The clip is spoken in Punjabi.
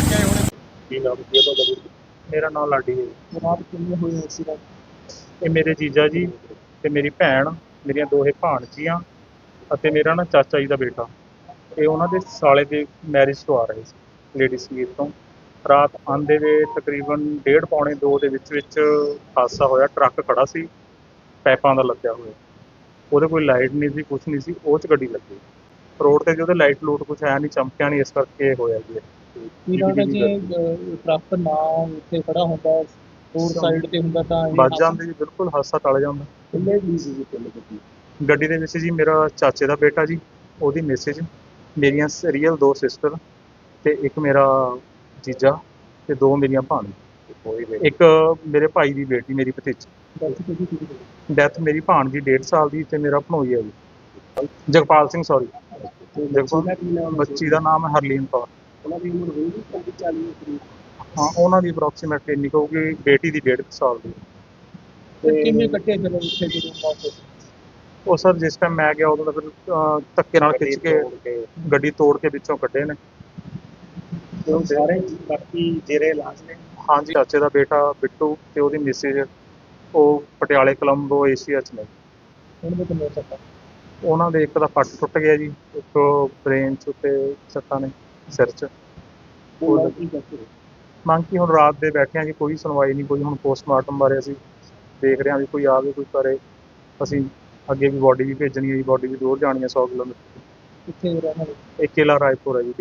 ਕੀ ਨਾਮ ਕੀ ਹੈ ਤੁਹਾਡਾ ਵੀਰ? ਮੇਰਾ ਨਾਮ ਲਾਡੀ ਹੈ। ਜਨਾਬ ਕਿੰਨੇ ਹੋਏ ਐਕਸੀਡੈਂਟ ਇਹ ਮੇਰੇ ਜੀਜਾ ਜੀ ਤੇ ਮੇਰੀ ਭੈਣ ਮੇਰੀਆਂ ਦੋਹੇ ਭਾਣਜੀਆਂ ਅਤੇ ਮੇਰਾ ਨਾ ਚਾਚਾ ਜੀ ਦਾ ਬੇਟਾ। ਇਹ ਉਹਨਾਂ ਦੇ ਸਾਲੇ ਦੇ ਮੈਰਿਜ ਤੋਂ ਆ ਰਹੇ ਸੀ ਲੇਡੀ ਸੰਗੀਤ ਤੋਂ। ਰਾਤ ਆਂਦੇ ਵੇ ਤਕਰੀਬਨ ਡੇਢ ਪੌਣੇ 2 ਦੇ ਵਿੱਚ ਵਿੱਚ ਹਾਦਸਾ ਹੋਇਆ ਟਰੱਕ ਖੜਾ ਸੀ ਪੈਪਾਂ ਦਾ ਲੱਗਿਆ ਹੋਇਆ। ਉਹਦੇ ਕੋਈ ਲਾਈਟ ਨਹੀਂ ਸੀ ਕੁਝ ਨਹੀਂ ਸੀ ਉਹ ਚ ਗੱਡੀ ਲੱਗੀ। ਰੋਡ ਤੇ ਜਿਹਦੇ ਲਾਈਟ ਲੂਟ ਕੁਝ ਹੈ ਨਹੀਂ ਚਮਕਿਆ ਨਹੀਂ ਇਸ ਕਰਕੇ ਇਹ ਹੋਇਆ ਜੀ। ਇਹ। ਜੇ ਟਰੱਕ ਨਾ ਉੱਥੇ ਖੜਾ ਹੁੰਦਾ ਰੋਡ ਸਾਈਡ ਤੇ ਹੁੰਦਾ ਤਾਂ ਵੱਜ ਜਾਂਦੇ ਜੀ ਬਿਲਕੁਲ ਹਾਦਸਾ ਟਲ ਜਾਂਦਾ। ਕਿੰਨੇ ਦੀ ਸੀ ਕਿੰਨੇ ਗੱਡੀ? ਗੱਡੀ ਦੇ ਵਿੱਚ ਜੀ ਮੇਰਾ ਚਾਚੇ ਦਾ ਬੇਟਾ ਜੀ ਉਹਦੀ ਮੈਸੇਜ ਮੇਰੀਆਂ ਰੀਅਲ ਦੋ ਸਿਸਟਰ ਤੇ ਇੱਕ ਮੇਰਾ ਜੀਜਾ ਤੇ ਦੋ ਮੇਰੀਆਂ ਭਾਣ ਇੱਕ ਮੇਰੇ ਭਾਈ ਦੀ ਬੇਟੀ ਮੇਰੀ ਭਤੀਜੀ। ਡੈਥ ਮੇਰੀ ਭਾਣ ਦੀ 1.5 ਸਾਲ ਦੀ ਤੇ ਮੇਰਾ ਭਣੋਈ ਹੈ ਜੀ। ਜਗਪਾਲ ਸਿੰਘ ਸੌਰੀ ਨਾਮ ਬੱਚੀ ਦਾ ਨਾਮ ਹੈ ਹਰਲੀਨ ਕੌਰ। ਉਹਨਾਂ ਦੀ ਉਮਰ ਹੋਊਗੀ 40 40 ਕਰੀਬ ਹਾਂ ਉਹਨਾਂ ਦੀ ਅਪਰੋਕਸੀਮੇਟ ਇੰਨੀ ਹੋਊਗੀ ਬੇਟੀ ਦੀ 1.5 ਸਾਲ ਦੀ। ਤੇ ਕਿੰਨੇ ਕੱਟੇ ਫਿਰ ਉੱਥੇ ਜਦੋਂ ਮੌਕੇ ਉਹ ਸਰ ਜਿਸ ਟਾਈਮ ਮੈਂ ਗਿਆ ਉਦੋਂ ਤਾਂ ਫਿਰ ਧੱਕੇ ਨਾਲ ਖਿੱਚ ਕੇ ਗੱਡੀ ਤੋੜ ਕੇ। ਵਿੱਚੋਂ ਕੱਢੇ ਨੇ। ਸਾਰੇ ਬਾਕੀ ਜਿਹੜੇ ਇਲਾਜ ਨੇ? ਹਾਂਜੀ ਚਾਚੇ ਦਾ ਬੇਟਾ ਬਿੱਟੂ ਤੇ ਉਹਦੀ ਮਿਸਿਸ ਉਹ ਪਟਿਆਲੇ ਕੋਲੰਬੋ ਏਸ਼ੀਆ ਚ ਨੇ। ਹੁਣ ਦੇ ਕਿੰਨੇ ਸੱਟਾਂ? ਉਹਨਾਂ ਦੇ ਇੱਕ ਦਾ ਪੱਟ ਟੁੱਟ ਗਿਆ ਜੀ ਇੱਕ ਬ੍ਰੇਨ ਚ ਤੇ ਸੱਟਾਂ ਨੇ ਸਿਰ ਚ। ਮੰਗ ਕੀ ਹੁਣ ਰਾਤ ਦੇ ਬੈਠੇ ਆ ਜੀ ਕੋਈ ਸੁਣਵਾਈ ਨਹੀਂ ਕੋਈ ਹੁਣ ਪੋਸਟਮਾਰਟਮ ਬਾਰੇ ਅਸੀਂ ਦੇਖ ਰਹੇ ਹਾਂ ਵੀ ਕੋਈ ਆਵੇ ਕੋਈ ਕਰੇ। ਅਸੀਂ ਅੱਗੇ ਵੀ ਬੋਡੀ ਵੀ ਭੇਜਣੀ ਹੈ ਜੀ ਬੋਡੀ ਵੀ ਦੂਰ ਜਾਣੀ ਹੈ 100 ਕਿਲੋਮੀਟਰ। ਕਿੱਥੇ ਰਹਿਣਾ ਇਹ ਕਿਲਾ ਰਾਏਪੁਰ ਹੈ ਜੀ